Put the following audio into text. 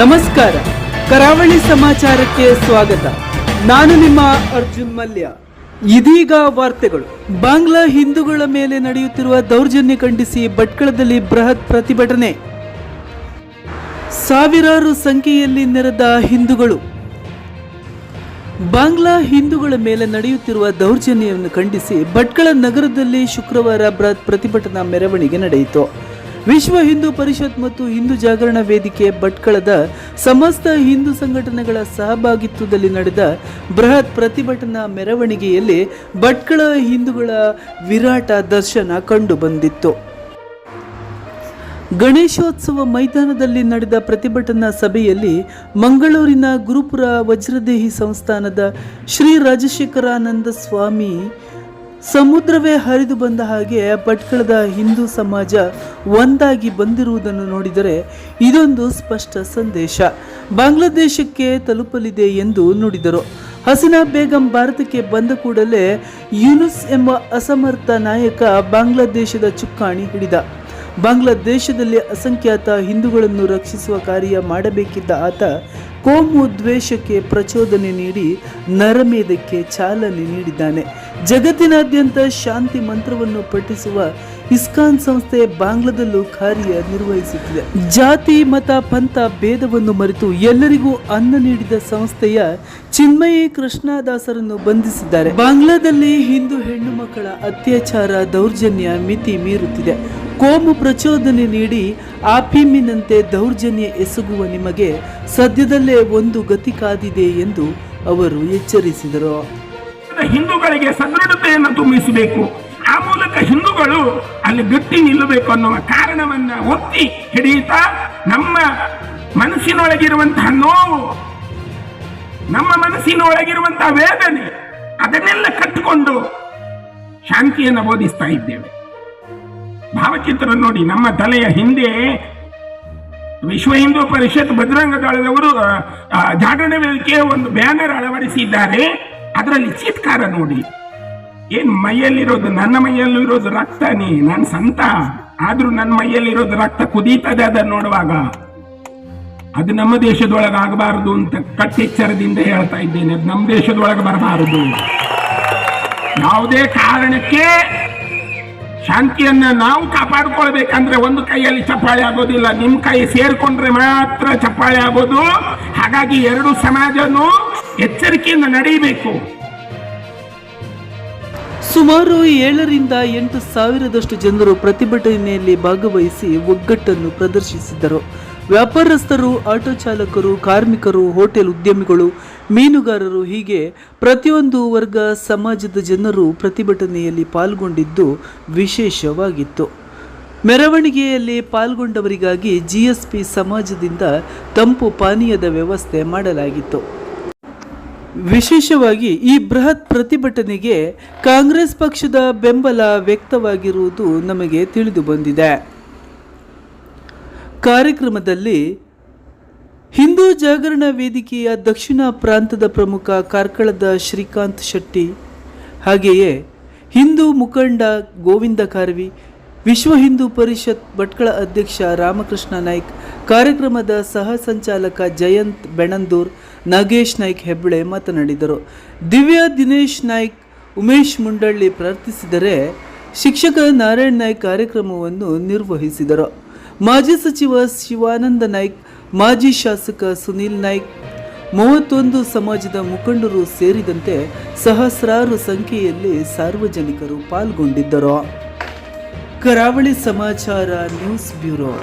ನಮಸ್ಕಾರ. ಕರಾವಳಿ ಸಮಾಚಾರಕ್ಕೆ ಸ್ವಾಗತ. ನಾನು ನಿಮ್ಮ ಅರ್ಜುನ್ ಮಲ್ಯ. ಇದೀಗ ವಾರ್ತೆಗಳು. ಬಾಂಗ್ಲಾ ಹಿಂದೂಗಳ ಮೇಲೆ ನಡೆಯುತ್ತಿರುವ ದೌರ್ಜನ್ಯ ಖಂಡಿಸಿ ಭಟ್ಕಳದಲ್ಲಿ ಬೃಹತ್ ಪ್ರತಿಭಟನೆ. ಸಾವಿರಾರು ಸಂಖ್ಯೆಯಲ್ಲಿ ನೆರೆದ ಹಿಂದೂಗಳು. ಬಾಂಗ್ಲಾ ಹಿಂದೂಗಳ ಮೇಲೆ ನಡೆಯುತ್ತಿರುವ ದೌರ್ಜನ್ಯವನ್ನು ಖಂಡಿಸಿ ಭಟ್ಕಳ ನಗರದಲ್ಲಿ ಶುಕ್ರವಾರ ಬೃಹತ್ ಪ್ರತಿಭಟನಾ ಮೆರವಣಿಗೆ ನಡೆಯಿತು. ವಿಶ್ವ ಹಿಂದೂ ಪರಿಷತ್ ಮತ್ತು ಹಿಂದೂ ಜಾಗರಣ ವೇದಿಕೆ ಭಟ್ಕಳದ ಸಮಸ್ತ ಹಿಂದೂ ಸಂಘಟನೆಗಳ ಸಹಭಾಗಿತ್ವದಲ್ಲಿ ನಡೆದ ಬೃಹತ್ ಪ್ರತಿಭಟನಾ ಮೆರವಣಿಗೆಯಲ್ಲಿ ಭಟ್ಕಳ ಹಿಂದೂಗಳ ವಿರಾಟ ದರ್ಶನ ಕಂಡುಬಂದಿತ್ತು. ಗಣೇಶೋತ್ಸವ ಮೈದಾನದಲ್ಲಿ ನಡೆದ ಪ್ರತಿಭಟನಾ ಸಭೆಯಲ್ಲಿ ಮಂಗಳೂರಿನ ಗುರುಪುರ ವಜ್ರದೇಹಿ ಸಂಸ್ಥಾನದ ಶ್ರೀ ರಾಜಶೇಖರಾನಂದ ಸ್ವಾಮಿ ಸಮುದ್ರವೇ ಹರಿದು ಬಂದ ಹಾಗೆ ಭಟ್ಕಳದ ಹಿಂದೂ ಸಮಾಜ ಒಂದಾಗಿ ಬಂದಿರುವುದನ್ನು ನೋಡಿದರೆ ಇದೊಂದು ಸ್ಪಷ್ಟ ಸಂದೇಶ. ಬಾಂಗ್ಲಾದೇಶಕ್ಕೆ ತಲುಪಲಿದೆ ಎಂದು ನುಡಿದರು. ಹಸನಾ ಬೇಗಂ ಭಾರತಕ್ಕೆ ಬಂದ ಕೂಡಲೇ ಯುನುಸ್ ಎಂಬ ಅಸಮರ್ಥ ನಾಯಕ ಬಾಂಗ್ಲಾದೇಶದ ಚುಕ್ಕಾಣಿ ಹಿಡಿದ. ಬಾಂಗ್ಲಾದೇಶದಲ್ಲಿ ಅಸಂಖ್ಯಾತ ಹಿಂದೂಗಳನ್ನು ರಕ್ಷಿಸುವ ಕಾರ್ಯ ಮಾಡಬೇಕಿದ್ದ ಆತ ಕೋಮು ದ್ವೇಷಕ್ಕೆ ಪ್ರಚೋದನೆ ನೀಡಿ ನರಮೇಧಕ್ಕೆ ಚಾಲನೆ ನೀಡಿದ್ದಾನೆ. ಜಗತ್ತಿನಾದ್ಯಂತ ಶಾಂತಿ ಮಂತ್ರವನ್ನು ಪಠಿಸುವ ಇಸ್ಕಾನ್ ಸಂಸ್ಥೆ ಬಾಂಗ್ಲಾದಲ್ಲೂ ಕಾರ್ಯ ನಿರ್ವಹಿಸುತ್ತಿದೆ. ಜಾತಿ, ಮತ, ಪಂಥ ಭೇದವನ್ನು ಮರೆತು ಎಲ್ಲರಿಗೂ ಅನ್ನ ನೀಡಿದ ಸಂಸ್ಥೆಯ ಚಿನ್ಮಯಿ ಕೃಷ್ಣದಾಸರನ್ನು ಬಂಧಿಸಿದ್ದಾರೆ. ಬಾಂಗ್ಲಾದಲ್ಲಿ ಹಿಂದೂ ಹೆಣ್ಣು ಮಕ್ಕಳ ಅತ್ಯಾಚಾರ ದೌರ್ಜನ್ಯ ಮಿತಿ ಮೀರುತ್ತಿದೆ. ಕೋಮು ಪ್ರಚೋದನೆ ನೀಡಿ ಆಫೀಮಿನಂತೆ ದೌರ್ಜನ್ಯ ಎಸಗುವ ನಿಮಗೆ ಸದ್ಯದಲ್ಲೇ ಒಂದು ಗತಿ ಕಾದಿದೆ ಎಂದು ಅವರು ಎಚ್ಚರಿಸಿದರು. ಹಿಂದೂಗಳಿಗೆ ಸದೃಢತೆಯನ್ನು ತುಂಬಿಸಬೇಕು. ಆ ಮೂಲಕ ಹಿಂದೂಗಳು ಅಲ್ಲಿ ಗಟ್ಟಿ ನಿಲ್ಲಬೇಕು ಅನ್ನುವ ಕಾರಣವನ್ನ ಒತ್ತಿ ಹಿಡಿಯುತ್ತಾ ನಮ್ಮ ಮನಸ್ಸಿನೊಳಗಿರುವಂತಹ ನೋವು, ನಮ್ಮ ಮನಸ್ಸಿನೊಳಗಿರುವಂತಹ ವೇದನೆ ಅದನ್ನೆಲ್ಲ ಕಟ್ಟಿಕೊಂಡು ಶಾಂತಿಯನ್ನು ಬೋಧಿಸ್ತಾ ಇದ್ದೇವೆ. ಭಾವಚಿತ್ರ ನೋಡಿ ನಮ್ಮ ತಲೆಯ ಹಿಂದೆ ವಿಶ್ವ ಹಿಂದೂ ಪರಿಷತ್ ಭದ್ರಾಂಗ ದಳದವರು ಆ, ಆ, ಜಾಗರಣ ವೇದಿಕೆಯ ಒಂದು ಬ್ಯಾನರ್ ಅಳವಡಿಸಿದ್ದಾರೆ. ಅದರಲ್ಲಿ ಚಿತ್ಕಾರ ನೋಡಿ. ಏನ್ ಮೈಯಲ್ಲಿರೋದು? ನನ್ನ ಮೈಯಲ್ಲಿರೋದು ರಕ್ತನೇ ನನ್ನ ಸಂತ. ಆದ್ರೂ ನನ್ನ ಮೈಯಲ್ಲಿರೋದು ರಕ್ತ ಕುದೀತದೆ ಅದನ್ನು ನೋಡುವಾಗ. ಅದು ನಮ್ಮ ದೇಶದೊಳಗಾಗಬಾರದು ಅಂತ ಕಟ್ಟೆಚ್ಚರದಿಂದ ಹೇಳ್ತಾ ಇದ್ದೇನೆ. ಅದು ನಮ್ಮ ದೇಶದೊಳಗೆ ಬರಬಾರದು. ಯಾವುದೇ ಕಾರಣಕ್ಕೆ ಶಾಂತಿಯನ್ನ ನಾವು ಕಾಪಾಡಿಕೊಳ್ಬೇಕಂದ್ರೆ ಒಂದು ಕೈಯಲ್ಲಿ ಚಪ್ಪಾಳೆ ಆಗೋದಿಲ್ಲ. ನಿಮ್ಮ ಕೈ ಸೇರಿಕೊಂಡ್ರೆ ಮಾತ್ರ ಚಪ್ಪಾಳೆ ಆಗೋದು. ಹಾಗಾಗಿ ಎರಡು ಸಮಾಜನು ಎಚ್ಚರಿಕೆಯಿಂದ ನಡೆಯಬೇಕು. ಸುಮಾರು ಏಳರಿಂದ ಎಂಟು ಸಾವಿರದಷ್ಟು ಜನರು ಪ್ರತಿಭಟನೆಯಲ್ಲಿ ಭಾಗವಹಿಸಿ ಒಗ್ಗಟ್ಟನ್ನು ಪ್ರದರ್ಶಿಸಿದ್ದರು ವ್ಯಾಪಾರಸ್ಥರು, ಆಟೋ ಚಾಲಕರು, ಕಾರ್ಮಿಕರು, ಹೋಟೆಲ್ ಉದ್ಯಮಿಗಳು, ಮೀನುಗಾರರು ಹೀಗೆ ಪ್ರತಿಯೊಂದು ವರ್ಗ ಸಮಾಜದ ಜನರು ಪ್ರತಿಭಟನೆಯಲ್ಲಿ ಪಾಲ್ಗೊಂಡಿದ್ದು ವಿಶೇಷವಾಗಿತ್ತು. ಮೆರವಣಿಗೆಯಲ್ಲಿ ಪಾಲ್ಗೊಂಡವರಿಗಾಗಿ ಜಿಎಸ್ಪಿ ಸಮಾಜದಿಂದ ತಂಪು ಪಾನೀಯದ ವ್ಯವಸ್ಥೆ ಮಾಡಲಾಗಿತ್ತು. ವಿಶೇಷವಾಗಿ ಈ ಬೃಹತ್ ಪ್ರತಿಭಟನೆಗೆ ಕಾಂಗ್ರೆಸ್ ಪಕ್ಷದ ಬೆಂಬಲ ವ್ಯಕ್ತವಾಗಿರುವುದು ನಮಗೆ ತಿಳಿದು ಬಂದಿದೆ. ಕಾರ್ಯಕ್ರಮದಲ್ಲಿ ಹಿಂದೂ ಜಾಗರಣ ವೇದಿಕೆಯ ದಕ್ಷಿಣ ಪ್ರಾಂತದ ಪ್ರಮುಖ ಕಾರ್ಕಳದ ಶ್ರೀಕಾಂತ್ ಶೆಟ್ಟಿ, ಹಾಗೆಯೇ ಹಿಂದೂ ಮುಖಂಡ ಗೋವಿಂದ ಕಾರ್ವಿ ವಿಶ್ವ ಹಿಂದೂ ಪರಿಷತ್ ಭಟ್ಕಳ ಅಧ್ಯಕ್ಷ ರಾಮಕೃಷ್ಣ ನಾಯ್ಕ್, ಕಾರ್ಯಕ್ರಮದ ಸಹ ಸಂಚಾಲಕ ಜಯಂತ್ ಬೆಣಂದೂರ್, ನಾಗೇಶ್ ನಾಯ್ಕ್ ಹೆಬ್ಬಳೆ ಮಾತನಾಡಿದರು. ದಿವ್ಯಾ ದಿನೇಶ್ ನಾಯ್ಕ್, ಉಮೇಶ್ ಮುಂಡಳ್ಳಿ ಪ್ರಾರ್ಥಿಸಿದರೆ ಶಿಕ್ಷಕ ನಾರಾಯಣ್ ನಾಯ್ಕ್ ಕಾರ್ಯಕ್ರಮವನ್ನು ನಿರ್ವಹಿಸಿದರು. ಮಾಜಿ ಸಚಿವ ಶಿವಾನಂದ ನಾಯ್ಕ್, ಮಾಜಿ ಶಾಸಕ ಸುನೀಲ್ ನಾಯ್ಕ್, ಮೂವತ್ತೊಂದು ಸಮಾಜದ ಮುಖಂಡರು ಸೇರಿದಂತೆ ಸಹಸ್ರಾರು ಸಂಖ್ಯೆಯಲ್ಲಿ ಸಾರ್ವಜನಿಕರು ಪಾಲ್ಗೊಂಡಿದ್ದರು. ಕರಾವಳಿ ಸಮಾಚಾರ ನ್ಯೂಸ್ ಬ್ಯೂರೋ.